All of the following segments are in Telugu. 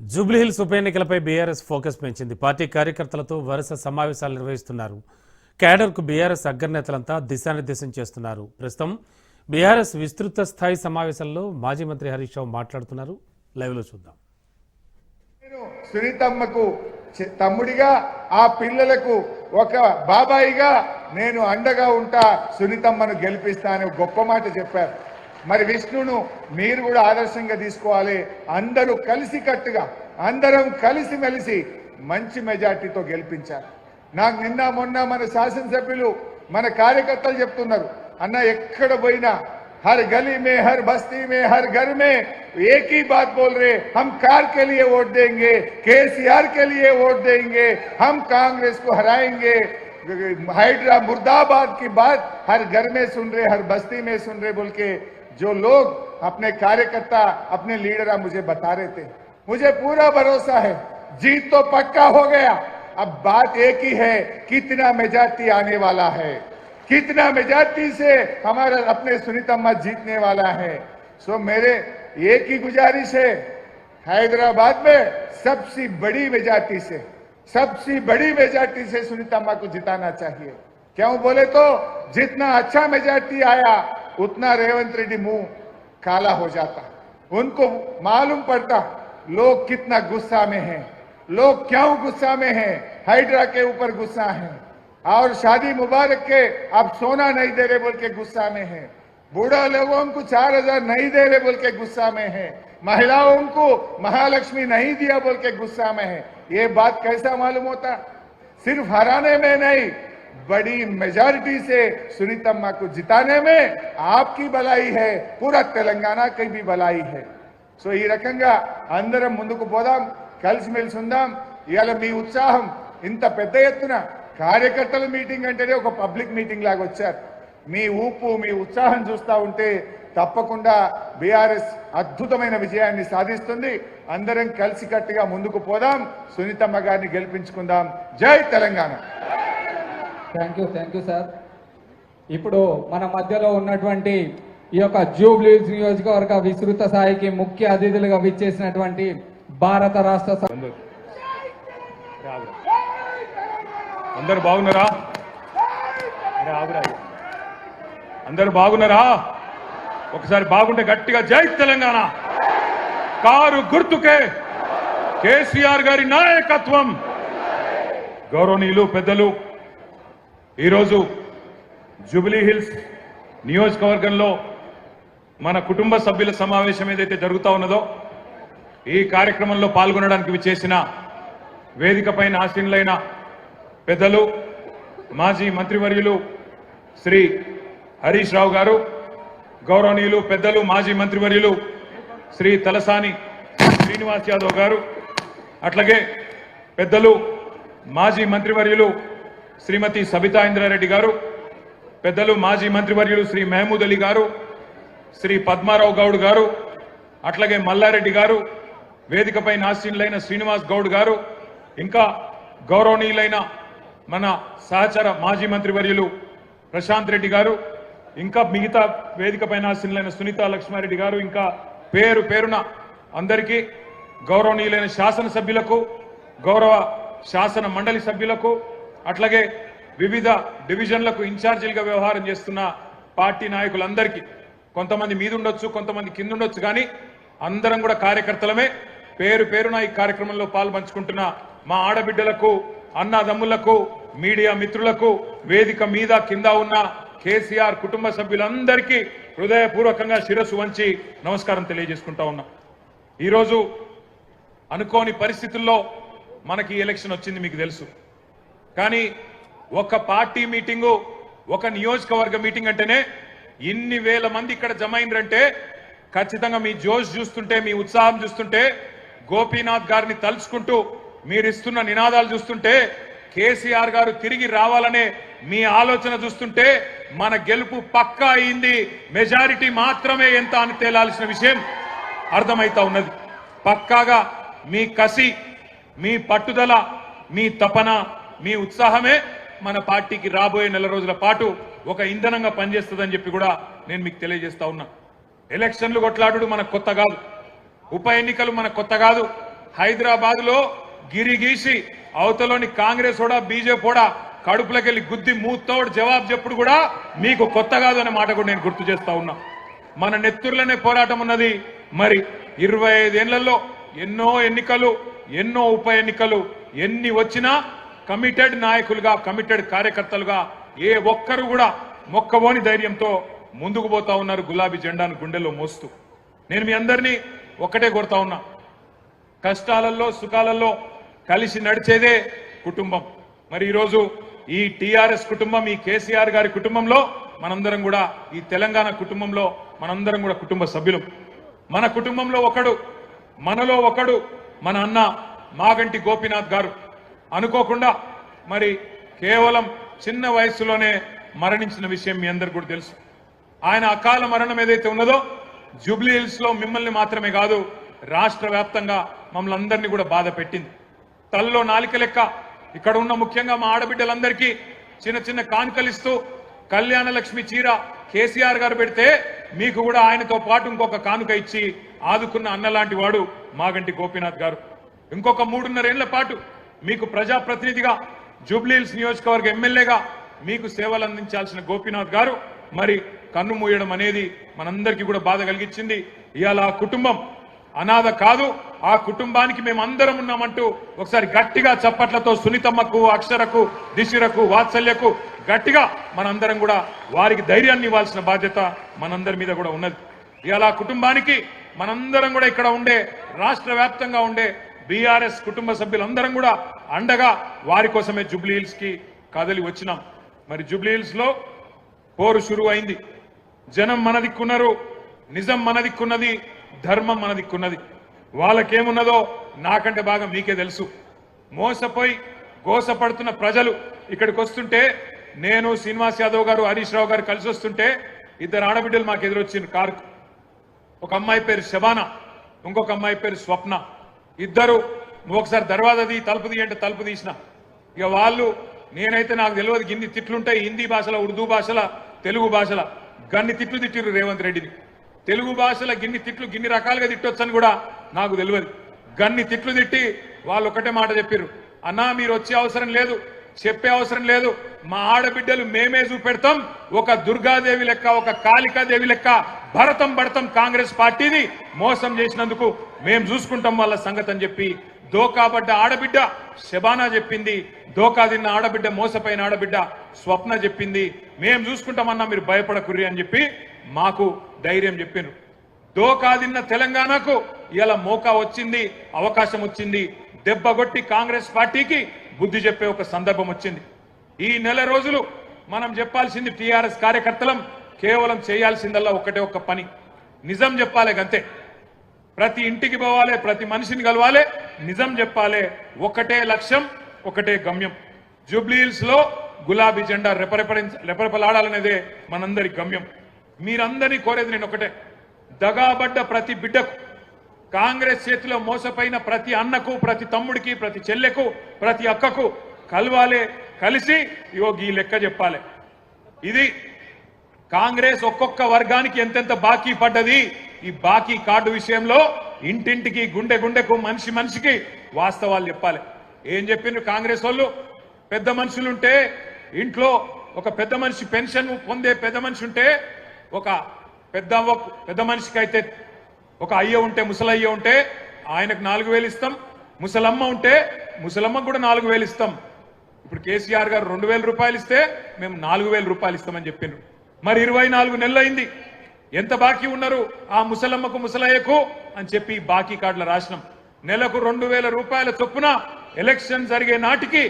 జూబ్లీహిల్స్ ఉప ఎన్నికలపై బీఆర్ఎస్ ఫోకస్ పెంచింది. పార్టీ కార్యకర్తలతో వరుస సమావేశాలు నిర్వహిస్తున్నారు. క్యాడర్కు బీఆర్ఎస్ అగ్రనేతలంతా దిశానిర్దేశం చేస్తున్నారు. ప్రస్తుతం బీఆర్ఎస్ విస్తృత స్థాయి సమావేశంలో మాజీ మంత్రి హరీష్ రావు మాట్లాడుతున్నారు. లైవ్లో చూద్దాం. నేను సునీతమ్మకు తమ్ముడిగా ఆ పిల్లలకు ఒక బాబాయిగా నేను అండగా ఉంటా సునీతమ్మను గెలిపిస్తా అని గొప్ప మాట చెప్పారు. మరి విష్ణును మీరు కూడా ఆదర్శంగా తీసుకోవాలి అందరూ కలిసి కట్టుగా అందరం కలిసి మెలిసి మంచి మెజార్టీతో గెలిపించారు నాకు నిన్న మొన్న మన శాసనసభ్యులు మన కార్యకర్తలు చెప్తున్నారు అన్న ఎక్కడ పోయినా हर गली में हर बस्ती में हर घर में एक ही बात बोल रहे हम कार के लिए वोट देंगे केसीआर के लिए वोट देंगे हम कांग्रेस को हराएंगे हाइड्रा मुर्दाबाद की बात हर घर में सुन रहे हर बस्ती में सुन रहे बोल के जो लोग अपने कार्यकर्ता, अपने लीडर मुझे बता रहे थे, मुझे पूरा भरोसा है। जीत तो पक्का हो गया। अब बात एक ही है, कितना मेजॉरिटी आने वाला है। कितना मेजॉरिटी से हमारा अपने सुनीतम्मा जीतने वाला है। सो मेरे, एक ही गुजारिश है, हैदराबाद में सबसे बड़ी मेजॉरिटी से, सबसे बड़ी मेजॉरिटी से सुनीतम्मा को जिताना चाहिए। क्यों बोले तो जितना अच्छा मेजॉरिटी आया उतना रेवंत रेड्डी मुँह काला हो जाता उनको मालूम पड़ता लोग कितना गुस्सा में हैं। लोग क्यों गुस्सा में हैं? हाइड्रा के ऊपर गुस्सा है। और शादी मुबारक के अब सोना नहीं दे रहे बोल के गुस्सा में है। बूढ़ा लोगों को चार हज़ार नहीं दे रहे बोल के गुस्सा में है। महिलाओं को महालक्ष्मी नहीं दिया बोल के गुस्सा में है। ये बात कैसा मालूम होता? सिर्फ़ हराने में नहीं बड़ी मेजॉरिटी से सुनीतम्मा को जिताने में आपकी भलाई है पूरा तेलंगाना की भी भलाई है సో ఈ రకంగా అందరం ముందుకు పోదాం కలిసిమెలిసి ఉందాం ఇవాళ మీ ఉత్సాహం ఇంత పెద్ద ఎత్తున కార్యకర్తల మీటింగ్ అంటేనే ఒక పబ్లిక్ మీటింగ్ లాగా వచ్చారు మీ ఊపు మీ ఉత్సాహం చూస్తా ఉంటే తప్పకుండా బీఆర్ఎస్ అద్భుతమైన విజయాన్ని సాధిస్తుంది అందరం కలిసికట్టుగా ముందుకు పోదాం సునీతమ్మ గారిని గెలిపించుకుందాం జై Telangana thank you thank you sir ఇప్పుడు మన మధ్యలో ఉన్నటువంటి ఈ యొక్క జూబ్లీస్ నియోజకవర్గ విస్తృత స్థాయికి ముఖ్య అతిథులుగా విచ్చేసినటువంటి భారత రాష్ట్ర అందరూ. అందరు బాగున్నారా? అందరు బాగున్నారా? ఒకసారి బాగుంటే గట్టిగా జై తెలంగాణ. కారు గుర్తుకే కేసీఆర్ గారి నాయకత్వం. గౌరవనీయులు పెద్దలు ఈరోజు జూబిలీ హిల్స్ నియోజకవర్గంలో మన కుటుంబ సభ్యుల సమావేశం ఏదైతే జరుగుతూ ఉన్నదో ఈ కార్యక్రమంలో పాల్గొనడానికి విచ్చేసిన వేదిక పైన ఆసీనులైన పెద్దలు మాజీ మంత్రివర్యులు శ్రీ హరీష్ రావు గారు గౌరవనీయులు పెద్దలు మాజీ మంత్రివర్యులు శ్రీ తలసాని శ్రీనివాస్ యాదవ్ గారు అట్లాగే పెద్దలు మాజీ మంత్రివర్యులు శ్రీమతి సబితా ఇంద్రారెడ్డి గారు పెద్దలు మాజీ మంత్రివర్యులు శ్రీ మహమూద్ అలీ గారు శ్రీ పద్మారావు గౌడ్ గారు అట్లాగే మల్లారెడ్డి గారు వేదికపై నాశీనులైన శ్రీనివాస్ గౌడ్ గారు ఇంకా గౌరవనీయులైన మన సహచర మాజీ మంత్రివర్యులు ప్రశాంత్ రెడ్డి గారు ఇంకా మిగతా వేదికపై నాశీనులైన సునీత లక్ష్మారెడ్డి గారు ఇంకా పేరు పేరున అందరికీ గౌరవనీయులైన శాసనసభ్యులకు గౌరవ శాసన మండలి సభ్యులకు అట్లాగే వివిధ డివిజన్లకు ఇన్ఛార్జీలుగా వ్యవహారం చేస్తున్న పార్టీ నాయకులందరికీ కొంతమంది మీదుండొచ్చు కొంతమంది కింద ఉండొచ్చు కానీ అందరం కూడా కార్యకర్తలమే. పేరు పేరున ఈ కార్యక్రమంలో పాల్పంచుకుంటున్న మా ఆడబిడ్డలకు అన్నదమ్ములకు మీడియా మిత్రులకు వేదిక మీద కింద ఉన్న కేసీఆర్ కుటుంబ సభ్యులందరికీ హృదయపూర్వకంగా శిరస్సు వంచి నమస్కారం తెలియజేసుకుంటా ఉన్నా. ఈరోజు అనుకోని పరిస్థితుల్లో మనకి ఈ ఎలక్షన్ వచ్చింది మీకు తెలుసు. కానీ ఒక పార్టీ మీటింగు ఒక నియోజకవర్గ మీటింగ్ అంటేనే ఇన్ని వేల మంది ఇక్కడ జమ అయిందంటే ఖచ్చితంగా మీ జోష్ చూస్తుంటే మీ ఉత్సాహం చూస్తుంటే గోపీనాథ్ గారిని తలుచుకుంటూ మీరిస్తున్న నినాదాలు చూస్తుంటే కేసీఆర్ గారు తిరిగి రావాలనే మీ ఆలోచన చూస్తుంటే మన గెలుపు పక్కా అయింది. మెజారిటీ మాత్రమే ఎంత అని తేలాల్సిన విషయం అర్థమైతా ఉన్నది. పక్కాగా మీ కసి మీ పట్టుదల మీ తపన మీ ఉత్సాహమే మన పార్టీకి రాబోయే నెల రోజుల పాటు ఒక ఇంధనంగా పనిచేస్తుందని చెప్పి కూడా నేను మీకు తెలియజేస్తా ఉన్నా. ఎలక్షన్లు కొట్లాడు మనకు కొత్త కాదు. ఉప ఎన్నికలు మనకు కొత్త కాదు. హైదరాబాద్లో గిరి గీసి అవతలోని కాంగ్రెస్ కూడా బీజేపీ కూడా కడుపులకెళ్ళి గుద్ది మూతోడు జవాబు చెప్పుడు కూడా మీకు కొత్త కాదు అనే మాట కూడా నేను గుర్తు చేస్తా ఉన్నా. మన నెత్తుర్లనే పోరాటం ఉన్నది. మరి ఇరవై ఐదేళ్ళలో ఎన్నో ఎన్నికలు ఎన్నో ఉప ఎన్నికలు ఎన్ని వచ్చినా కమిటెడ్ నాయకులుగా కమిటెడ్ కార్యకర్తలుగా ఏ ఒక్కరు కూడా మొక్కబోని ధైర్యంతో ముందుకు పోతా ఉన్నారు గులాబీ జెండాను గుండెలో మోస్తూ. నేను మీ అందరినీ ఒక్కటే కోరుతా ఉన్నా. కష్టాలలో సుఖాలలో కలిసి నడిచేదే కుటుంబం. మరి ఈరోజు ఈ టిఆర్ఎస్ కుటుంబం ఈ కేసీఆర్ గారి కుటుంబంలో మనందరం కూడా ఈ తెలంగాణ కుటుంబంలో మనందరం కూడా కుటుంబ సభ్యులు. మన కుటుంబంలో ఒకడు మనలో ఒకడు మన అన్న మాగంటి గోపీనాథ్ గారు. అనుకోకుండా మరి కేవలం చిన్న వయసులోనే మరణించిన విషయం మీ అందరికి కూడా తెలుసు. ఆయన అకాల మరణం ఏదైతే ఉన్నదో జూబ్లీహిల్స్లో మిమ్మల్ని మాత్రమే కాదు రాష్ట్ర వ్యాప్తంగా మమ్మల్ని అందరినీ కూడా బాధ పెట్టింది. తల్లో నాలిక లెక్క ఇక్కడ ఉన్న ముఖ్యంగా మా ఆడబిడ్డలందరికీ చిన్న చిన్న కానుకలిస్తూ కళ్యాణ లక్ష్మి చీర కేసీఆర్ గారు పెడితే మీకు కూడా ఆయనతో పాటు ఇంకొక కానుక ఇచ్చి ఆదుకున్న అన్నలాంటి వాడు మాగంటి గోపీనాథ్ గారు. ఇంకొక మూడున్నరేళ్ళ పాటు మీకు ప్రజాప్రతినిధిగా జూబ్లీహిల్స్ నియోజకవర్గ ఎమ్మెల్యేగా మీకు సేవలు అందించాల్సిన గోపీనాథ్ గారు మరి కన్ను మూయడం అనేది మనందరికీ కూడా బాధ కలిగించింది. ఇవాళ ఆ కుటుంబం అనాథ కాదు ఆ కుటుంబానికి మేము అందరం ఉన్నామంటూ ఒకసారి గట్టిగా చప్పట్లతో సునీతమ్మకు అక్షరకు దిశిరకు వాత్సల్యకు గట్టిగా మనందరం కూడా వారికి ధైర్యాన్ని ఇవ్వాల్సిన బాధ్యత మనందరి మీద కూడా ఉన్నది. ఇవాళ కుటుంబానికి మనందరం కూడా ఇక్కడ ఉండే రాష్ట్ర వ్యాప్తంగా ఉండే బీఆర్ఎస్ కుటుంబ సభ్యులందరం కూడా అండగా వారి కోసమే జూబ్లీ కి కదలి వచ్చినాం. మరి జూబ్లీ లో పోరు షురువు అయింది జనం మన దిక్కున్నారు నిజం మన దిక్కున్నది ధర్మం మన దిక్కున్నది. వాళ్ళకేమున్నదో నాకంటే బాగా మీకే తెలుసు. మోసపోయి గోసపడుతున్న ప్రజలు ఇక్కడికి వస్తుంటే నేను శ్రీనివాస్ యాదవ్ గారు హరీష్ రావు గారు కలిసి వస్తుంటే ఇద్దరు ఆడబిడ్డలు మాకు ఎదురొచ్చింది కారు ఒక అమ్మాయి పేరు శబానా ఇంకొక అమ్మాయి పేరు స్వప్న. ఇద్దరు నువ్వు ఒకసారి దర్వాజా తీ తలుపు తీ అంటే తలుపు తీసిన. ఇక వాళ్ళు నేనైతే నాకు తెలియదు గిన్ని తిట్లుంటాయి హిందీ భాషల ఉర్దూ భాషల తెలుగు భాషల. గన్ని తిట్లు తిట్టిరు రేవంత్ రెడ్డిని. తెలుగు భాషల గిన్ని తిట్లు గిన్ని రకాలుగా తిట్టొచ్చని కూడా నాకు తెలియదు. గన్ని తిట్లు తిట్టి వాళ్ళు ఒకటే మాట చెప్పారు అన్నా మీరు వచ్చే అవసరం లేదు. చెప్పే అవసరం లేదు. మా ఆడబిడ్డలు మేమే చూపెడతాం. ఒక దుర్గాదేవి లెక్క ఒక కాళికాదేవి లెక్క భరతం భరతం కాంగ్రెస్ పార్టీని మోసం చేసినందుకు మేము చూసుకుంటాం వాళ్ళ సంగతి అని చెప్పి దోకాబడ్డ ఆడబిడ్డ శబానా చెప్పింది. దోకా తిన్న ఆడబిడ్డ మోసపోయిన ఆడబిడ్డ స్వప్న చెప్పింది. మేం చూసుకుంటామన్నా మీరు భయపడకుర్రి అని చెప్పి మాకు ధైర్యం చెప్పిండ్రు దోకాదిన్న తెలంగాణకు ఇలా మోకా వచ్చింది అవకాశం వచ్చింది. దెబ్బగొట్టి కాంగ్రెస్ పార్టీకి బుద్ధి చెప్పే ఒక సందర్భం వచ్చింది. ఈ నెల రోజులు మనం చెప్పాల్సింది టీఆర్ఎస్ కార్యకర్తలం కేవలం చేయాల్సిందల్లా ఒకటే ఒక్క పని. నిజం చెప్పాలి గంతే. ప్రతి ఇంటికి పోవాలి ప్రతి మనిషిని కలవాలి నిజం చెప్పాలి ఒకటే లక్ష్యం ఒకటే గమ్యం. జూబ్లీహిల్స్లో గులాబీ జెండా రెపరెపరి రెపరెపలాడాలనేదే మనందరి గమ్యం. మీరందరినీ కోరేది నేను ఒకటే. దగాబడ్డ ప్రతి బిడ్డకు కాంగ్రెస్ చేతిలో మోసపోయిన ప్రతి అన్నకు ప్రతి తమ్ముడికి ప్రతి చెల్లెకు ప్రతి అక్కకు కలవాలే కలిసి ఇగో ఈ లెక్క చెప్పాలి. ఇది కాంగ్రెస్ ఒక్కొక్క వర్గానికి ఎంతెంత బాకీ పడ్డది? ఈ బాకీ కార్డు విషయంలో ఇంటింటికి గుండె గుండెకు మనిషి మనిషికి వాస్తవాలు చెప్పాలి. ఏం చెప్పిండ్రు కాంగ్రెస్ వాళ్ళు? పెద్ద మనుషులుంటే ఇంట్లో ఒక పెద్ద మనిషి పెన్షన్ పొందే పెద్ద మనిషి ఉంటే ఒక పెద్ద పెద్ద మనిషికి అయితే ఒక అయ్య ఉంటే ముసలయ్య ఉంటే ఆయనకు నాలుగు వేలు ఇస్తాం ముసలమ్మ ఉంటే ముసలమ్మకు కూడా నాలుగు వేలు ఇస్తాం. ఇప్పుడు కేసీఆర్ గారు రెండు వేల రూపాయలు ఇస్తే మేము నాలుగు వేల రూపాయలు ఇస్తామని చెప్పిండ్రు మరి ఇరవై నాలుగు నెలలు అయింది. ఎంత బాకీ ఉన్నారు? ఆ ముసలమ్మకు ముసలయ్యకు అని చెప్పి బాకీ కార్డుల రాసినాం. నెలకు రెండు వేల రూపాయల చొప్పున ఎలక్షన్ జరిగే నాటికి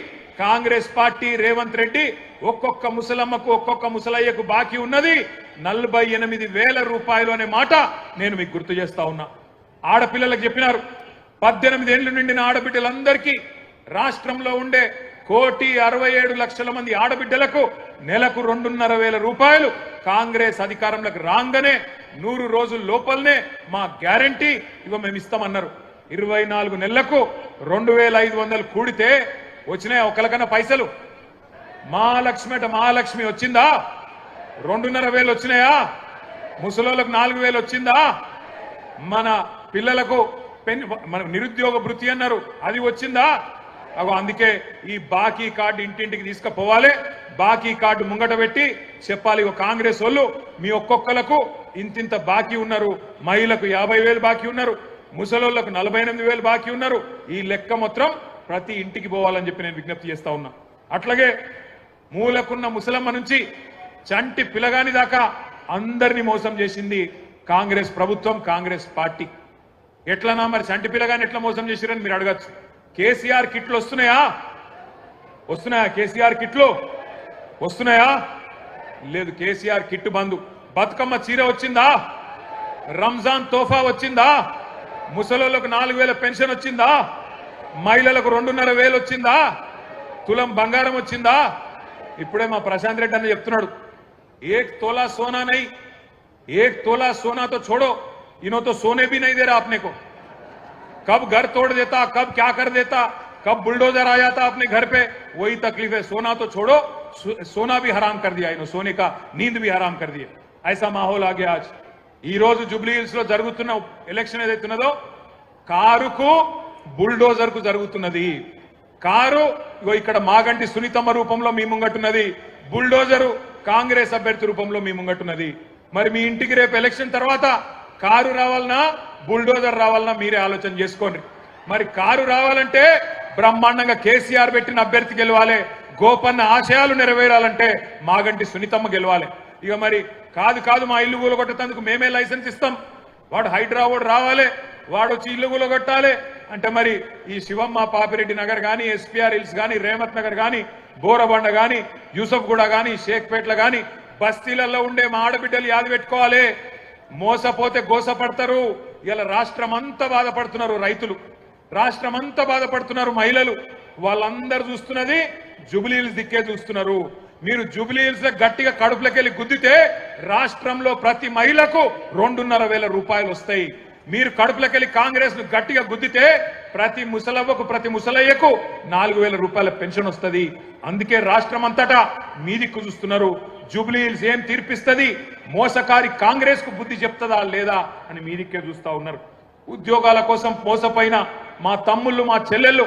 కాంగ్రెస్ పార్టీ రేవంత్ రెడ్డి ఒక్కొక్క ముసలమ్మకు ఒక్కొక్క ముసలయ్యకు బాకీ ఉన్నది. నలభై ఎనిమిది వేల రూపాయలు అనే మాట నేను మీకు గుర్తు చేస్తా ఉన్నా. ఆడపిల్లలకు చెప్పినారు. పద్దెనిమిది ఏళ్ళు నిండిన ఆడబిడ్డలందరికీ రాష్ట్రంలో ఉండే కోటి అరవై ఏడు లక్షల మంది ఆడబిడ్డలకు నెలకు రెండున్నర వేల రూపాయలు కాంగ్రెస్ అధికారంలోకి రాగానే నూరు రోజుల లోపలనే మా గ్యారంటీ ఇవ మేము ఇస్తామన్నారు. ఇరవై నాలుగు నెలలకు రెండు వేల ఐదు వందలు కూడితే వచ్చినాయి ఒకరికన్నా పైసలు. మహాలక్ష్మి అట మహాలక్ష్మి వచ్చిందా? రెండున్నర వేలు వచ్చినాయా? ముసలోళ్ళకు నాలుగు వేలు వచ్చిందా? మన పిల్లలకు పెన్ మన నిరుద్యోగ భృతి అన్నారు. అది వచ్చిందా? అగో అందుకే ఈ బాకీ కార్డు ఇంటింటికి తీసుకుపోవాలి. బాకీ కార్డు ముంగట పెట్టి చెప్పాలి ఒక కాంగ్రెస్ వాళ్ళు మీ ఒక్కొక్కలకు ఇంతింత బాకీ ఉన్నారు. మహిళలకు యాభై వేలు బాకీ ఉన్నారు. ముసలోళ్ళకు నలభై ఎనిమిది వేలు బాకీ ఉన్నారు. ఈ లెక్క మొత్తం ప్రతి ఇంటికి పోవాలని చెప్పి నేను విజ్ఞప్తి చేస్తా ఉన్నా. అట్లాగే మూలకున్న ముసలమ్మ నుంచి చంటి పిలగాని దాకా అందరినీ మోసం చేసింది కాంగ్రెస్ ప్రభుత్వం కాంగ్రెస్ పార్టీ. ఎట్లనా మరి చంటి పిల్లగాని ఎట్లా మోసం చేసిరని మీరు అడగచ్చు. కేసీఆర్ కిట్లు వస్తున్నాయా? వస్తున్నాయా? కేసీఆర్ కిట్లు? వస్తున్నాయా? లేదు కేసీఆర్ కిట్ బంధు బతుకమ్మ చీర వచ్చిందా? రంజాన్ తోఫా వచ్చిందా? ముసలోళ్ళకు నాలుగు వేల పెన్షన్ వచ్చిందా? మహిళలకు రెండున్నర వేలు వచ్చిందా? తులం బంగారం వచ్చిందా? ఇప్పుడే మా ప్రశాంత్ రెడ్డి అన్న చెప్తున్నాడు ఏక్ తోలా సోనా నై एक तोला सोना तो छोड़ो इन्हों तो सोने भी नहीं दे रहा अपने को कब घर तोड़ देता कब क्या कर देता कब बुलडोजर आ जाता अपने घर पे वही तकलीफ है सोना तो छोड़ो सो- सोना भी हराम कर दिया इन्हों सोने का नींद भी हराम कर दिया ऐसा माहौल आ गया आज ఈ రోజు జూబ్లీ హిల్స్ లో జరుగుతున్న ఎలక్షన్ ఏదైతున్నదో కారుకు బుల్డోజర్ కు జరుగుతున్నది కారు ఇక్కడ మాగంటి సునీతమ్మ రూపంలో మీ ముంగట్టున్నది బుల్డోజరు కాంగ్రెస్ అభ్యర్థి రూపంలో మీ ముంగట్టున్నది మరి మీ ఇంటికి రేపు ఎలక్షన్ తర్వాత కారు రావాలన్నా బుల్డోజర్ రావాలన్నా మీరే ఆలోచన చేసుకోండి. మరి కారు రావాలంటే బ్రహ్మాండంగా కేసీఆర్ పెట్టిన అభ్యర్థి గెలవాలి. గోపన్న ఆశయాలు నెరవేరాలంటే మాగంటి సునీతమ్మ గెలవాలి. ఇక మరి కాదు కాదు మా ఇల్లు కూలగొట్టేందుకు మేమే లైసెన్స్ ఇస్తాం. వాడు హైదరాబాద్ రావాలి. వాడు వచ్చి ఇల్లు కూలగొట్టాలి. అంటే మరి ఈ శివమ్మ పాపిరెడ్డి నగర్ కానీ ఎస్పీఆర్ హిల్స్ కానీ రేమత్ నగర్ కానీ బోరబండ కానీ యూసఫ్గూడ కానీ షేక్పేట్ల కానీ బస్తీలలో ఉండే మా ఆడబిడ్డలు యాది పెట్టుకోవాలి. మోసపోతే గోసపడతారు. ఇలా రాష్ట్రం అంతా బాధపడుతున్నారు రైతులు. రాష్ట్రం అంతా బాధపడుతున్నారు మహిళలు. వాళ్ళందరూ చూస్తున్నది జుబిలీల్స్ దిక్కే చూస్తున్నారు. మీరు జుబిలీల్స్ గట్టిగా కడుపులకెళ్ళి గుద్దితే రాష్ట్రంలో ప్రతి మహిళకు రెండున్నర వేల రూపాయలు వస్తాయి. మీరు కడుపులకెళ్ళి కాంగ్రెస్ను గట్టిగా గుద్దితే ప్రతి ముసలవ్వకు ప్రతి ముసలయ్యకు నాలుగు వేల రూపాయల పెన్షన్ వస్తుంది. అందుకే రాష్ట్రం అంతటా మీదిక్కు చూస్తున్నారు జూబ్లీ హిల్స్ ఏం తీర్పిస్తుంది? మోసకారి కాంగ్రెస్కు బుద్ధి చెప్తుందా లేదా అని మీదిక్కే చూస్తా ఉన్నారు. ఉద్యోగాల కోసం మోసపోయిన మా తమ్ముళ్ళు మా చెల్లెళ్ళు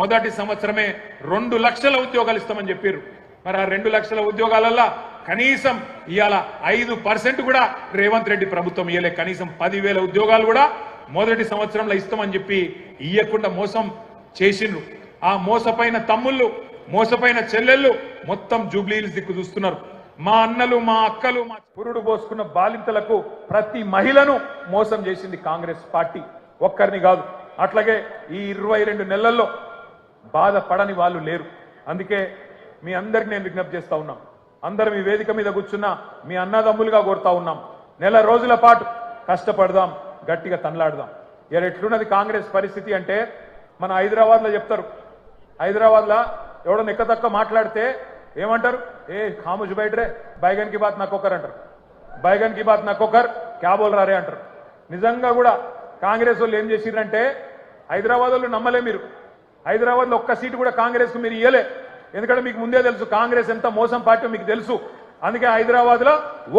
మొదటి సంవత్సరమే రెండు లక్షల ఉద్యోగాలు ఇస్తామని చెప్పారు మరి ఆ రెండు లక్షల ఉద్యోగాలల్లో కనీసం ఇవాళ ఐదు పర్సెంట్ కూడా రేవంత్ రెడ్డి ప్రభుత్వం ఇయ్యలే. కనీసం పదివేల ఉద్యోగాలు కూడా మొదటి సంవత్సరంలో ఇస్తామని చెప్పి ఇయ్యకుండా మోసం చేసిండ్రు. ఆ మోసపైన తమ్ముళ్ళు మోసపైన చెల్లెళ్ళు మొత్తం జూబ్లీలు దిక్కు చూస్తున్నారు. మా అన్నలు మా అక్కలు మా పురుడు పోసుకున్న బాలింతలకు ప్రతి మహిళను మోసం చేసింది కాంగ్రెస్ పార్టీ. ఒక్కరిని కాదు. అట్లాగే ఈ ఇరవై రెండు నెలల్లో బాధపడని వాళ్ళు లేరు. అందుకే మీ అందరికి నేను విజ్ఞప్తి చేస్తా ఉన్నాం. అందరం ఈ వేదిక మీద కూర్చున్న మీ అన్నదమ్ములుగా కోరుతా ఉన్నాం. నెల రోజుల పాటు కష్టపడదాం గట్టిగా తనలాడదాం. ఇక ఎట్లున్నది కాంగ్రెస్ పరిస్థితి అంటే మన హైదరాబాద్లో చెప్తారు. హైదరాబాద్లో ఎవడో నెక్కతక్క మాట్లాడితే ఏమంటారు? ఏ ఖాముజ్ బయటరే బైగన్కి బాత్ నాకొకరు అంటారు. బైగన్కి బాత్ నాకొకర్ క్యాబోల్ రారే అంటారు. నిజంగా కూడా కాంగ్రెస్ వాళ్ళు ఏం చేసిరంటే హైదరాబాద్ వాళ్ళు నమ్మలే మీరు. హైదరాబాద్లో ఒక్క సీటు కూడా కాంగ్రెస్కు మీరు ఇయ్యలే. ఎందుకంటే మీకు ముందే తెలుసు కాంగ్రెస్ ఎంత మోసం పార్టీ మీకు తెలుసు. అందుకే హైదరాబాద్లో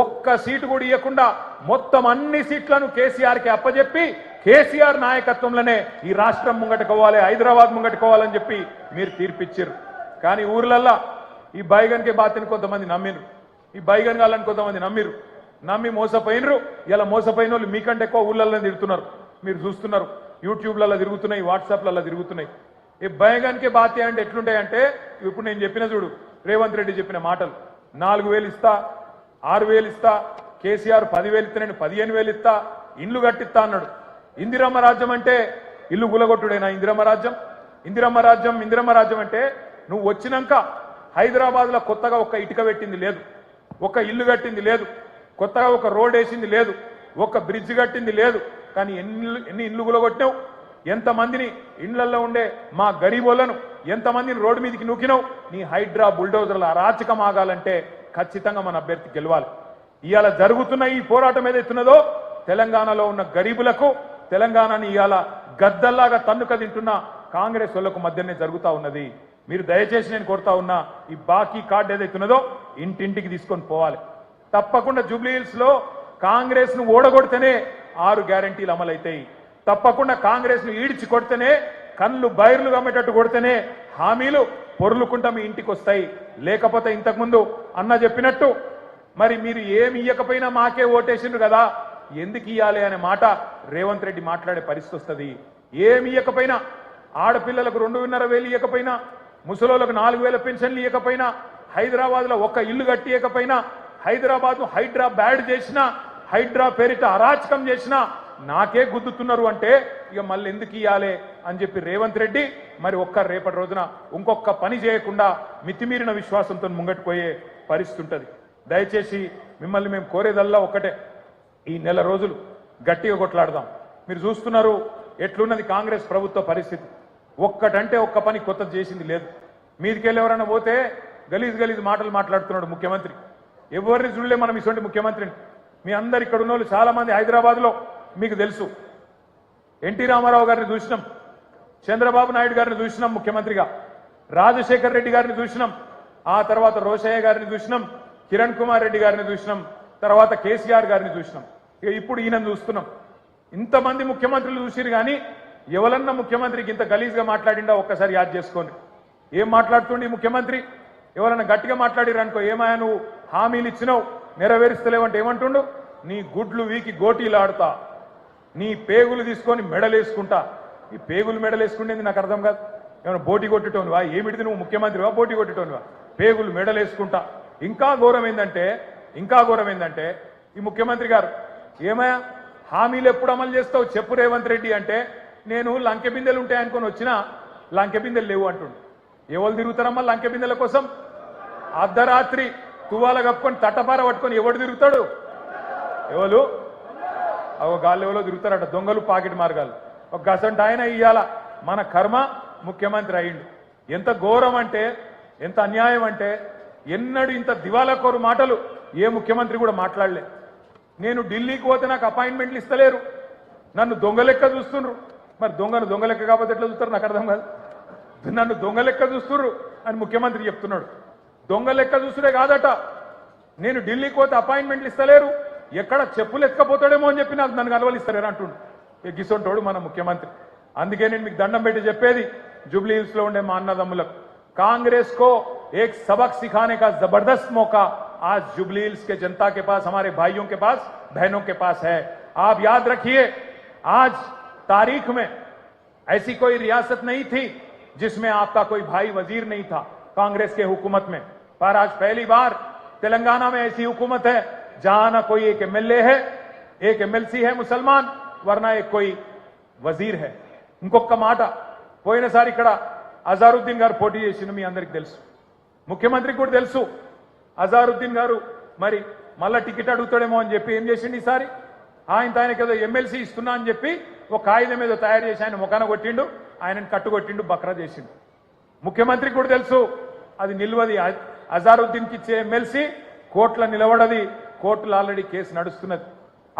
ఒక్క సీటు కూడా ఇవ్వకుండా మొత్తం అన్ని సీట్లను కేసీఆర్కి అప్పజెప్పి కేసీఆర్ నాయకత్వంలోనే ఈ రాష్ట్రం ముంగట్టుకోవాలి హైదరాబాద్ ముంగట్టుకోవాలని చెప్పి మీరు తీర్పిచ్చారు. కానీ ఊర్లల్లా ఈ బైగన్కి బాతిని కొంతమంది నమ్మిరు. ఈ బైగన్ కాలని కొంతమంది నమ్మిరు. నమ్మి మోసపోయినరు. ఇలా మోసపోయిన వాళ్ళు మీకంటే ఎక్కువ ఊళ్ళల్లో తిడుతున్నారు. మీరు చూస్తున్నారు. యూట్యూబ్లలో తిరుగుతున్నాయి వాట్సాప్లలో తిరుగుతున్నాయి. ఈ భయగానికి బాతి అంటే ఎట్లుంటాయంటే ఇప్పుడు నేను చెప్పిన చూడు రేవంత్ రెడ్డి చెప్పిన మాటలు. నాలుగు వేలు ఇస్తా ఆరు వేలు ఇస్తా కేసీఆర్ పదివేలు ఇస్తా నేను పదిహేను వేలు ఇస్తా ఇండ్లు కట్టిస్తా అన్నాడు. ఇందిరమ్మ రాజ్యం అంటే ఇల్లు గులగొట్టుడేనా ఇందిరమ్మ రాజ్యం? ఇందిరమ్మ రాజ్యం ఇందిరమ్మ రాజ్యం అంటే నువ్వు వచ్చినాక హైదరాబాద్లో కొత్తగా ఒక ఇటుక పెట్టింది లేదు. ఒక ఇల్లు కట్టింది లేదు. కొత్తగా ఒక రోడ్ వేసింది లేదు. ఒక బ్రిడ్జ్ కట్టింది లేదు. కానీ ఎన్ని ఎన్ని ఇల్లు గులగొట్టినావు? ఎంతమందిని ఇండ్లల్లో ఉండే మా గరీబోలను ఎంతమందిని రోడ్డు మీదకి నూకినావు? నీ హైడ్రా బుల్డోజర్ల అరాచకం ఆగాలంటే ఖచ్చితంగా మన అభ్యర్థి గెలవాలి. ఇవాళ జరుగుతున్న ఈ పోరాటం ఏదైతున్నదో తెలంగాణలో ఉన్న గరీబులకు తెలంగాణని ఇవాళ గద్దల్లాగా తన్నుక తింటున్న కాంగ్రెస్ వాళ్ళకు మధ్యనే జరుగుతా ఉన్నది. మీరు దయచేసి నేను కోరుతా ఉన్నా ఈ బాకీ కార్డు ఏదైతున్నదో ఇంటింటికి తీసుకొని పోవాలి. తప్పకుండా జూబ్లీ హిల్స్లో కాంగ్రెస్ను ఓడగొడితేనే ఆరు గ్యారంటీలు అమలైతాయి. తప్పకుండా కాంగ్రెస్ను ఈడ్చి కొడితేనే కళ్ళు బైర్లు కమ్మేటట్టు కొడితేనే హామీలు పొరులుకుంటా మీ ఇంటికి వస్తాయి. లేకపోతే ఇంతకుముందు అన్న చెప్పినట్టు మరి మీరు ఏమి ఇయ్యకపోయినా మాకే ఓటేసిండ్రు కదా. ఎందుకు ఇయ్యాలి అనే మాట రేవంత్ రెడ్డి మాట్లాడే పరిస్థితి వస్తుంది. ఏమి ఇయ్యకపోయినా ఆడపిల్లలకు రెండున్నర వేలు ఇవ్వకపోయినా ముసలోళ్ళకు నాలుగు వేల పెన్షన్లు ఇవ్వకపోయినా హైదరాబాద్లో ఒక్క ఇల్లు కట్టియకపోయినా హైదరాబాద్ హైడ్రా బ్యాడ్ చేసినా హైడ్రా పేరిట అరాచకం చేసినా నాకే గుద్దుతున్నారు అంటే ఇక మళ్ళీ ఎందుకు ఇయ్యాలి అని చెప్పి రేవంత్ రెడ్డి మరి ఒక్క రేపటి రోజున ఇంకొక పని చేయకుండా మితిమీరిన విశ్వాసంతో ముంగట్టుపోయే పరిస్థితి ఉంటుంది. దయచేసి మిమ్మల్ని మేము కోరేదల్లా ఒక్కటే. ఈ నెల రోజులు గట్టిగా కొట్లాడదాం. మీరు చూస్తున్నారు ఎట్లున్నది కాంగ్రెస్ ప్రభుత్వ పరిస్థితి. ఒక్కటంటే ఒక్క పని కొత్త చేసింది లేదు. మీదికెళ్ళి ఎవరైనా పోతే గలీజ్ గలీజ్ మాటలు మాట్లాడుతున్నాడు ముఖ్యమంత్రి. ఎవరిని చూడలే మనం ఇటువంటి ముఖ్యమంత్రిని. మీ అందరు ఇక్కడ ఉన్న వాళ్ళు చాలా మంది హైదరాబాద్లో మీకు తెలుసు. ఎన్టీ రామారావు గారిని చూసినాం. చంద్రబాబు నాయుడు గారిని చూసినాం ముఖ్యమంత్రిగా. రాజశేఖర్ రెడ్డి గారిని చూసినాం. ఆ తర్వాత రోషయ్య గారిని చూసినాం. కిరణ్ కుమార్ రెడ్డి గారిని చూసినాం. తర్వాత కేసీఆర్ గారిని చూసినాం. ఇక ఇప్పుడు ఈయన చూస్తున్నాం. ఇంతమంది ముఖ్యమంత్రులు చూసిరు కానీ ఎవరన్నా ముఖ్యమంత్రికి ఇంత గలీజ్గా మాట్లాడిండా ఒక్కసారి యాద్ చేసుకోండి. ఏం మాట్లాడుతుండి ముఖ్యమంత్రి? ఎవరన్నా గట్టిగా మాట్లాడిరనుకో ఏమాయా నువ్వు హామీలు ఇచ్చినావు నెరవేరుస్తలేవంటే ఏమంటుండు? నీ గుడ్లు వీకి గోటీలు ఆడతా నీ పేగులు తీసుకొని మెడలేసుకుంటా. ఈ పేగులు మెడలేసుకునేది నాకు అర్థం కాదు. ఏమైనా బోటి కొట్టేటోనివా? ఏమిటిది నువ్వు ముఖ్యమంత్రివా? బోటి కొట్టేటోనివా? పేగులు మెడలేసుకుంటా. ఇంకా ఘోరం ఏంటంటే ఇంకా ఘోరం ఏంటంటే ఈ ముఖ్యమంత్రి గారు ఏమయ్యా హామీలు ఎప్పుడు అమలు చేస్తావు? చెప్పు రేవంత్ రెడ్డి అంటే నేను లంకె బిందెలు ఉంటాయి అనుకొని వచ్చినా లంకె బిందెలు లేవు అంటుండు. ఎవరు తిరుగుతారమ్మా లంకె బిందెల కోసం? అర్ధరాత్రి తువాల కప్పుకొని తట్టపార పట్టుకొని ఎవడు తిరుగుతాడు? ఎవరు అవ గాలి తిరుగుతారట దొంగలు పాకెట్ మార్గాలు. ఒక గసంట ఆయన ఇయ్యాల మన కర్మ ముఖ్యమంత్రి అయ్యిండు. ఎంత ఘోరం అంటే ఎంత అన్యాయం అంటే ఎన్నడు ఇంత దివాలకోరు మాటలు ఏ ముఖ్యమంత్రి కూడా మాట్లాడలే. నేను ఢిల్లీకి పోతే నాకు అపాయింట్మెంట్లు ఇస్తలేరు. నన్ను దొంగ లెక్క చూస్తుండ్రు. మరి దొంగను దొంగ లెక్క కాబట్టి ఎట్లా చూస్తారు? నాకు అర్థం కాదు. నన్ను దొంగ లెక్క చూస్తుర్రు అని ముఖ్యమంత్రి చెప్తున్నాడు. దొంగ లెక్క చూసుడే కాదట. నేను ఢిల్లీకి పోతే అపాయింట్మెంట్లు ఇస్తలేరు. ఎక్కడ చెప్పులు ఎత్తుకపోతాడేమో అని చెప్పి నాకు నన్ను కలవలిస్తలేరు అంటుండు ఇక గిసొంటోడు మన ముఖ్యమంత్రి అందుకే నేను మీకు దండం పెట్టి చెప్పేది జూబ్లీ హిల్స్ లో ఉండే మా అన్నదమ్ములకు कांग्रेस को एक सबक सिखाने का जबरदस्त मौका आज जुबली हिल्स के जनता के पास हमारे भाइयों के पास बहनों के पास है आप याद रखिए आज तारीख में ऐसी कोई रियासत नहीं थी जिसमें आपका कोई भाई वजीर नहीं था कांग्रेस के हुकूमत में पर आज पहली बार तेलंगाना में ऐसी हुकूमत है जहां ना कोई एक एमएलए है एक एमएलसी है मुसलमान वरना एक कोई వజీర్ హే ఇంకొక మాట పోయినసారి ఇక్కడ అజారుద్దీన్ గారు పోటీ చేసిండు మీ అందరికి తెలుసు ముఖ్యమంత్రికి కూడా తెలుసు అజారుద్దీన్ గారు మరి మళ్ళా టికెట్ అడుగుతాడేమో అని చెప్పి ఏం చేసిండు ఈసారి ఆయన ఆయనకి ఏదో ఎమ్మెల్సీ ఇస్తున్నా అని చెప్పి ఒక కాగితం ఏదో తయారు చేసి ఆయన ముఖాన కొట్టిండు ఆయనను కట్టుకొట్టిండు బక్రా చేసిండు ముఖ్యమంత్రికి కూడా తెలుసు అది నిల్వది అ- అజారుద్దీన్కి ఇచ్చే ఎమ్మెల్సీ కోర్టులో నిలబడది కోర్టులు ఆల్రెడీ కేసు నడుస్తున్నది.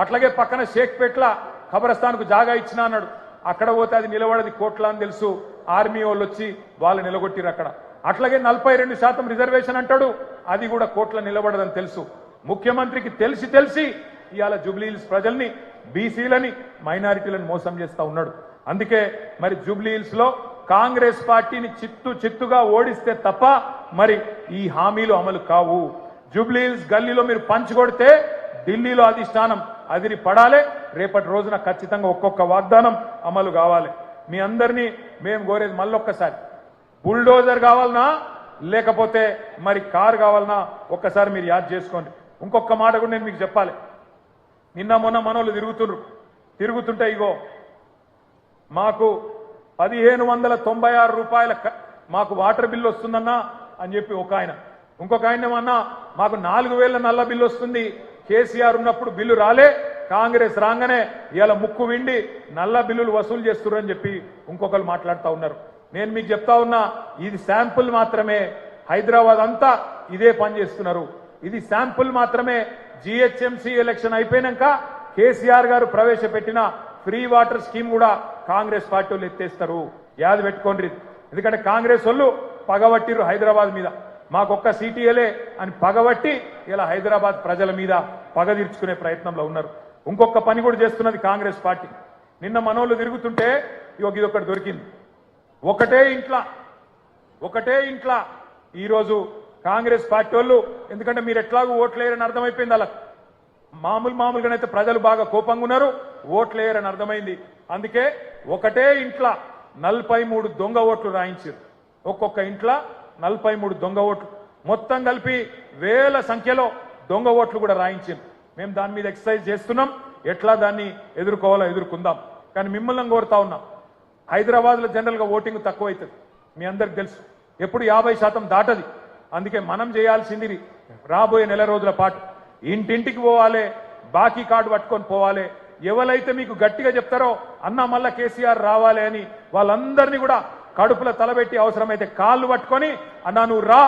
అట్లాగే పక్కన షేక్పేట్ల ఖబరస్థాన్కు జాగా ఇచ్చినా అన్నాడు. అక్కడ పోతే అది నిలబడది కోట్ల అని తెలుసు. ఆర్మీ వాళ్ళు వచ్చి వాళ్ళు నిలగొట్టిరు అక్కడ. అట్లాగే నలభై రెండు శాతం రిజర్వేషన్ అంటాడు. అది కూడా కోట్ల నిలబడదని తెలుసు. ముఖ్యమంత్రికి తెలిసి తెలిసి ఇవాళ జూబ్లీహిల్స్ ప్రజల్ని బీసీలని మైనారిటీలను మోసం చేస్తా ఉన్నాడు. అందుకే మరి జూబ్లీహిల్స్లో కాంగ్రెస్ పార్టీని చిత్తు చిత్తుగా ఓడిస్తే తప్ప మరి ఈ హామీలు అమలు కావు. జూబ్లీహిల్స్ గల్లీలో మీరు పంచి కొడితే ఢిల్లీలో అధిష్టానం అదిరి పడాలి. రేపటి రోజున ఖచ్చితంగా ఒక్కొక్క వాగ్దానం అమలు కావాలి. మీ అందరినీ మేము కోరేది మళ్ళొక్కసారి. బుల్డోజర్ కావాలనా? లేకపోతే మరి కారు కావాలనా? ఒక్కసారి మీరు యాద్ చేసుకోండి. ఇంకొక మాట కూడా నేను మీకు చెప్పాలి. నిన్న మొన్న మనోళ్ళు తిరుగుతున్నారు తిరుగుతుంటే ఇగో మాకు పదిహేను వందల తొంభై ఆరు రూపాయల మాకు వాటర్ బిల్లు వస్తుందన్నా అని చెప్పి ఒక ఆయన ఇంకొక ఆయన ఏమన్నా మాకు నాలుగు వేల నల్ల బిల్లు వస్తుంది. కేసీఆర్ ఉన్నప్పుడు బిల్లు రాలే కాంగ్రెస్ రాగానే ఇవాళ ముక్కు విండి నల్ల బిల్లులు వసూలు చేస్తున్నారని చెప్పి ఇంకొకరు మాట్లాడుతూ ఉన్నారు. నేను మీకు చెప్తా ఉన్నా ఇది శాంపుల్ మాత్రమే. హైదరాబాద్ అంతా ఇదే పని చేస్తున్నారు. ఇది శాంపుల్ మాత్రమే. జిహెచ్ఎంసీ ఎలక్షన్ అయిపోయినాక కేసీఆర్ గారు ప్రవేశపెట్టిన ఫ్రీ వాటర్ స్కీమ్ కూడా కాంగ్రెస్ పార్టీ వాళ్ళు ఎత్తేస్తారు. యాద పెట్టుకోండి. ఎందుకంటే కాంగ్రెస్ వాళ్ళు పగబట్టిరు హైదరాబాద్ మీద. మాకొక్క సీటీఎలే అని పగబట్టి ఇలా హైదరాబాద్ ప్రజల మీద పగ తీర్చుకునే ప్రయత్నంలో ఉన్నారు. ఇంకొక పని కూడా చేస్తున్నది కాంగ్రెస్ పార్టీ. నిన్న మనోళ్ళు తిరుగుతుంటే ఇక ఇది ఒకటి దొరికింది. ఒకటే ఇంట్లో ఒకటే ఇంట్లో ఈరోజు కాంగ్రెస్ పార్టీ వాళ్ళు ఎందుకంటే మీరు ఎట్లాగూ ఓట్లేయరని అర్థమైపోయింది అలా మామూలు మామూలుగానైతే ప్రజలు బాగా కోపంగా ఉన్నారు ఓట్లేయరని అర్థమైంది. అందుకే ఒకటే ఇంట్లో నలభై మూడు దొంగ ఓట్లు రాయించారు. ఒక్కొక్క ఇంట్లో నలభై మూడు దొంగ ఓట్లు. మొత్తం కలిపి వేల సంఖ్యలో దొంగ ఓట్లు కూడా రాయించింది మేము దాని మీద ఎక్సర్సైజ్ చేస్తున్నాం. ఎట్లా దాన్ని ఎదుర్కోవాలో ఎదుర్కొందాం. కానీ మిమ్మల్ని కోరుతా ఉన్నాం. హైదరాబాద్లో జనరల్గా ఓటింగ్ తక్కువ అవుతుంది మీ అందరికి తెలుసు. ఎప్పుడు యాభై శాతం దాటది. అందుకే మనం చేయాల్సింది రాబోయే నెల రోజుల పాటు. ఇంటింటికి పోవాలి బాకీ కార్డు పట్టుకొని పోవాలి. ఎవరైతే మీకు గట్టిగా చెప్తారో అన్న మళ్ళా కేసీఆర్ రావాలి అని వాళ్ళందరినీ కూడా కడుపులో తలబెట్టి అవసరమైతే కాళ్ళు పట్టుకొని అన్నా నువ్వు రా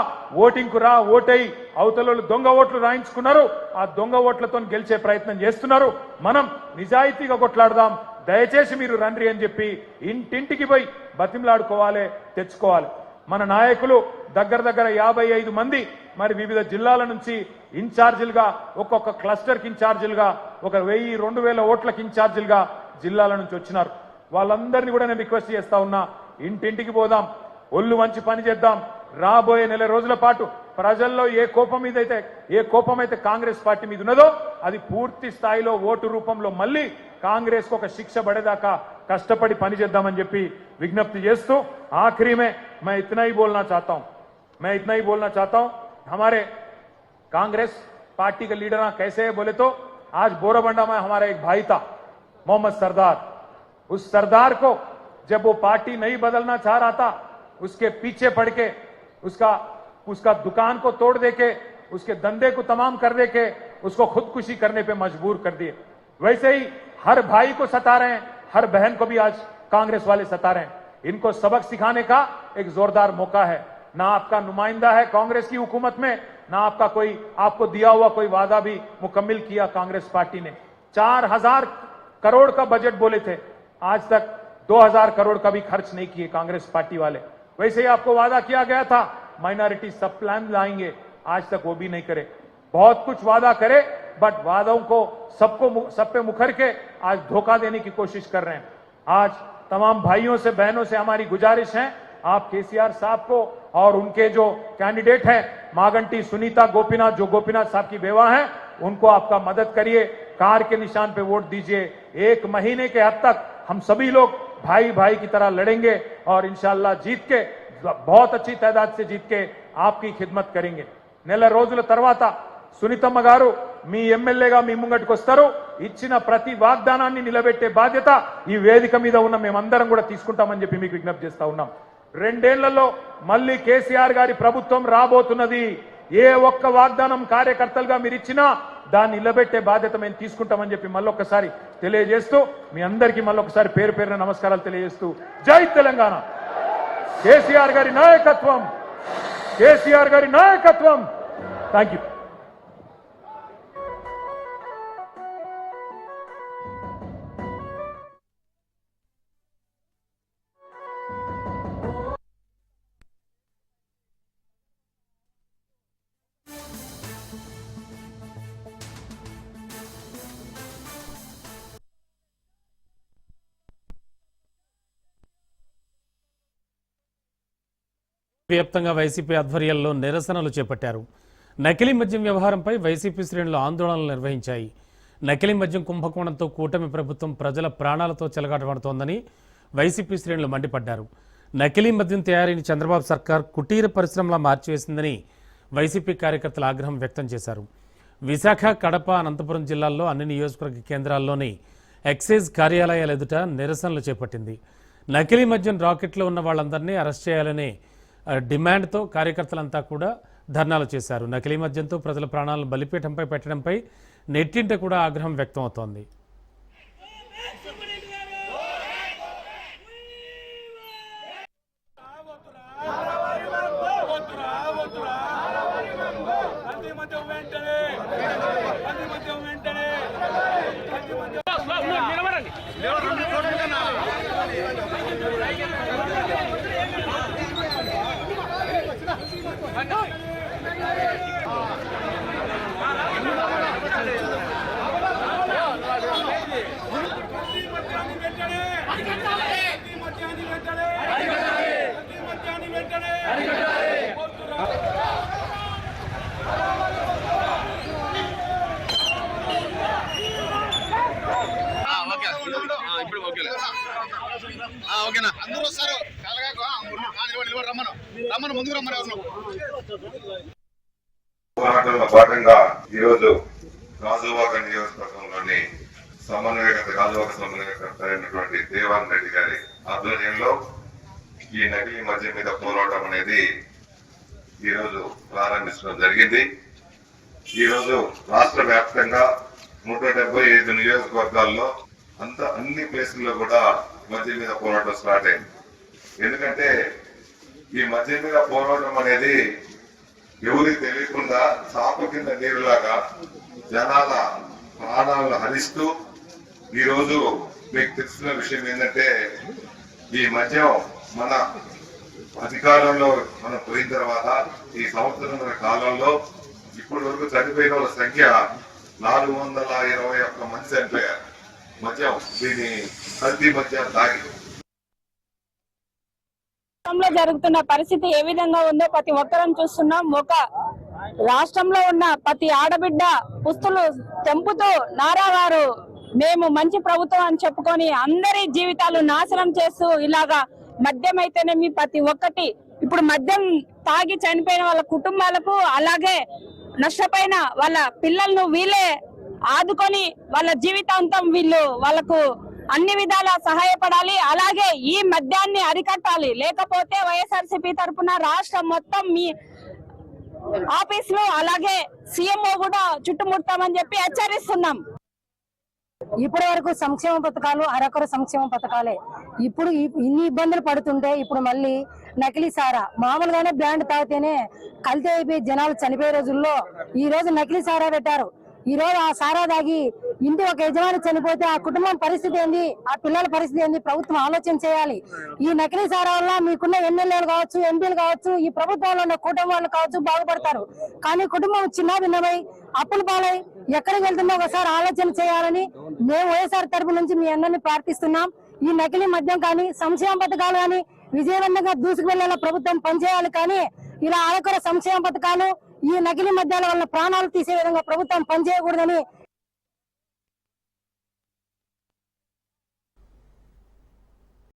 ఓటింగ్కు రా ఓటై అవతలలో దొంగ ఓట్లు రాయించుకున్నారు ఆ దొంగ ఓట్లతో గెలిచే ప్రయత్నం చేస్తున్నారు మనం నిజాయితీగా కొట్లాడదాం దయచేసి మీరు రండి అని చెప్పి ఇంటింటికి పోయి బతిమలాడుకోవాలి తెచ్చుకోవాలి. మన నాయకులు దగ్గర దగ్గర యాభై ఐదు మంది మరి వివిధ జిల్లాల నుంచి ఇన్ఛార్జీలుగా ఒక్కొక్క క్లస్టర్కి ఇన్ఛార్జీలుగా ఒక వెయ్యి రెండు వేల ఓట్లకి ఇన్ఛార్జీలుగా జిల్లాల నుంచి వచ్చినారు. వాళ్ళందరినీ కూడా నేను రిక్వెస్ట్ చేస్తా ఉన్నా ఇంటింటికి పోదాం ఒళ్ళు మంచి పని చేద్దాం రాబోయే నెల రోజుల పాటు ప్రజల్లో ఏ కోపం మీద అయితే ఏ కోపం అయితే కాంగ్రెస్ పార్టీ మీద ఉన్నదో అది పూర్తి స్థాయిలో ఓటు రూపంలో మళ్ళీ కాంగ్రెస్ కు ఒక శిక్ష పడేదాకా కష్టపడి పని చేద్దామని చెప్పి విజ్ఞప్తి చేస్తూ ఆఖరి में मैं इतना ही बोलना चाहता हूं मैं इतना ही बोलना चाहता हूं हमारे कांग्रेस पार्टी के लीडर कैसे है बोले तो आज बोराबंडा में हमारा एक भाई था मोहम्मद सरदार उस सरदार को जब वो पार्टी नहीं बदलना चाह रहा था, उसके पीछे पड़ के, उसका उसका दुकान को तोड़ दे के, उसके धंधे को तमाम कर दे के, उसको खुदकुशी करने पे मजबूर कर दिए। वैसे ही हर भाई को सता रहे हैं, हर बहन को भी आज कांग्रेस वाले सता रहे हैं। इनको सबक सिखाने का एक जोरदार मौका है। ना आपका नुमाइंदा है कांग्रेस की हुकूमत में, ना आपका कोई, आपको दिया हुआ कोई वादा भी मुकम्मिल किया कांग्रेस पार्टी ने। चार हज़ार करोड़ का बजट बोले थे। आज तक दो हज़ार करोड़ का भी खर्च नहीं किए कांग्रेस पार्टी वाले। वैसे ही आपको वादा किया गया था, माइनॉरिटी सब प्लान लाएँगे। आज तक वो भी नहीं करे। बहुत कुछ वादा करे, बट वादों को सबको सब पे मुखर के आज धोखा देने की कोशिश कर रहे हैं। आज तमाम भाइयों से, बहनों से हमारी गुजारिश है, आप केसीआर साहब को और उनके जो कैंडिडेट हैं, मागंटी, सुनीता, गोपीनाथ, जो गोपीनाथ साहब की बेवा हैं, उनको आपका मदद करिए। कार के निशान पे वोट दीजिए। एक महीने के हद तक हम सभी लोग भाई भाई की तरह लड़ेंगे और इंशाल्लाह जीत के बहुत अच्छी तादाद से जीत के आपकी खिदमत करेंगे నెల రోజుల తర్వాత సునీతమ్మ గారు మీ ఎమ్మెల్యేగా మీ ముంగటికి వస్తారు ఇచ్చిన ప్రతి వాగ్దానాన్ని నిలబెట్టే బాధ్యత ఈ వేదిక మీద ఉన్న మేమందరం కూడా తీసుకుంటామని చెప్పి మీకు విజ్ఞప్తి చేస్తా ఉన్నాం రెండేళ్లలో మళ్ళీ కేసీఆర్ గారి ప్రభుత్వం రాబోతున్నది ఏ ఒక్క వాగ్దానం కార్యకర్తలుగా మీరు ఇచ్చినా దాన్ని నిలబెట్టే బాధ్యత మేము తీసుకుంటామని చెప్పి మళ్ళొక్కసారి తెలియజేస్తూ మీ అందరికీ మళ్ళొకసారి పేరు పేరున నమస్కారాలు తెలియజేస్తూ జై తెలంగాణ. కేసీఆర్ గారి నాయకత్వం. కేసీఆర్ గారి నాయకత్వం. థ్యాంక్ యూ వ్యాప్తంగా వైసీపీ ఆధ్వర్యంలో నిరసనలు చేపట్టారు. నకిలీ మద్యం వ్యవహారంపై వైసీపీ శ్రేణులు ఆందోళనలు నిర్వహించాయి. నకిలీ మద్యం కుంభకోణంతో కూటమి ప్రభుత్వం ప్రజల ప్రాణాలతో చెలగాటమాడుతోందని వైసీపీ శ్రేణులు మండిపడ్డారు. నకిలీ మద్యం తయారీని చంద్రబాబు సర్కార్ కుటీర పరిశ్రమలా మార్చివేసిందని వైసీపీ కార్యకర్తలు ఆగ్రహం వ్యక్తం చేశారు. విశాఖ కడప అనంతపురం జిల్లాల్లో అన్ని నియోజకవర్గ కేంద్రాల్లోని ఎక్సైజ్ కార్యాలయాల ఎదుట నిరసనలు చేపట్టింది. నకిలీ మద్యం రాకెట్లో ఉన్న వాళ్ళందరినీ అరెస్ట్ చేయాలని డిమాండ్తో కార్యకర్తలంతా కూడా ధర్నాలు చేశారు. నకిలీ మద్యంతో ప్రజల ప్రాణాలను బలిపీఠంపై పెట్టడంపై నెట్టింట కూడా ఆగ్రహం వ్యక్తం అవుతోంది. ఓకేనా? అందరూ వస్తారు. రమ్మను. రమ్మను ముందుకు రమ్మను భాగంగా ఈరోజు రాజువాక నియోజకవర్గంలోని సమన్వయకర్త రాజువాక సమన్వయకర్త అయినటువంటి దేవాన్ రెడ్డి గారి ఆధ్వర్యంలో ఈ నకిలీ మద్యం మీద పోరాటం అనేది ఈరోజు ప్రారంభించడం జరిగింది. ఈరోజు రాష్ట్ర వ్యాప్తంగా నూట డెబ్బై ఐదు నియోజకవర్గాల్లో అంత అన్ని ప్లేసుల్లో కూడా మద్యం మీద పోరాటం స్టార్ట్ అయింది. ఎందుకంటే ఈ మద్యం మీద పోరాటం అనేది ఎవరికి తెలియకుండా చాప కింద నీరులాగా జనాల ప్రాణాలను హరిస్తూ ఈరోజు మీకు తెలిసిన విషయం ఏంటంటే ఈ మద్యం మన అధికారంలో మనం పోయిన తర్వాత ఈ సంవత్సరం కాలంలో ఇప్పటి వరకు చనిపోయిన వాళ్ళ సంఖ్య నాలుగు వందల ఇరవై ఒక్క మంది చనిపోయారు. మద్యం దీని మద్యం తాగి రాష్ట్రంలో జరుగుతున్న పరిస్థితి ఏ విధంగా ఉందో ప్రతి ఒక్కరం చూస్తున్నాం. ఒక రాష్ట్రంలో ఉన్న ప్రతి ఆడబిడ్డ పుస్తులు తెంపుతూ నారా గారు మేము మంచి ప్రభుత్వం అని చెప్పుకొని అందరి జీవితాలు నాశనం చేస్తూ ఇలాగా మద్యం అయితేనేమి ప్రతి ఒక్కటి. ఇప్పుడు మద్యం తాగి చనిపోయిన వాళ్ళ కుటుంబాలకు అలాగే నష్టపోయిన వాళ్ళ పిల్లలను వీలే ఆదుకొని వాళ్ళ జీవితాంతం వీళ్ళు వాళ్ళకు అన్ని విధాల సహాయపడాలి. అలాగే ఈ మద్యాన్ని అరికట్టాలి. లేకపోతే వైఎస్ఆర్సీపీ తరఫున రాష్ట్రం మొత్తం మీ ఆఫీసులు అలాగే సీఎంఓ కూడా చుట్టుముడతామని చెప్పి హెచ్చరిస్తున్నాం. ఇప్పటి వరకు సంక్షేమ పథకాలు అరకొర సంక్షేమ పథకాలే. ఇప్పుడు ఇన్ని ఇబ్బందులు పడుతుంటే ఇప్పుడు మళ్ళీ నకిలీ సారా. మామూలుగానే బ్రాండ్ తాగితేనే కల్తీ అయిపోయి జనాలు చనిపోయే రోజుల్లో ఈ రోజు నకిలీ సారా పెట్టారు. ఈ రోజు ఆ సారా దాగి ఇంటి ఒక యజమాని చనిపోతే ఆ కుటుంబం పరిస్థితి ఏంది? ఆ పిల్లల పరిస్థితి ఏంది? ప్రభుత్వం ఆలోచన చేయాలి. ఈ నకిలీ సారా వల్ల మీకున్న ఎమ్మెల్యేలు కావచ్చు ఎంపీలు కావచ్చు ఈ ప్రభుత్వంలో ఉన్న కుటుంబం వాళ్ళు కావచ్చు బాగుపడతారు. కానీ కుటుంబం చిన్న భిన్నమై అప్పులు పాలై ఎక్కడికి వెళ్తుందో ఒకసారి ఆలోచన చేయాలని మేము వైఎస్ఆర్ తరపు నుంచి మీ అందరినీ ప్రార్థిస్తున్నాం. ఈ నకిలీ మద్యం కానీ సంక్షేమ పథకాలు కానీ విజయవంతంగా దూసుకు వెళ్ళేలా ప్రభుత్వం పనిచేయాలి కానీ ఇలా ఆడకూర సంక్షేమ పథకాలు ఈ నకిలీ మద్యాల వల్ల ప్రాణాలు తీసే విధంగా ప్రభుత్వం పనిచేయకూడదని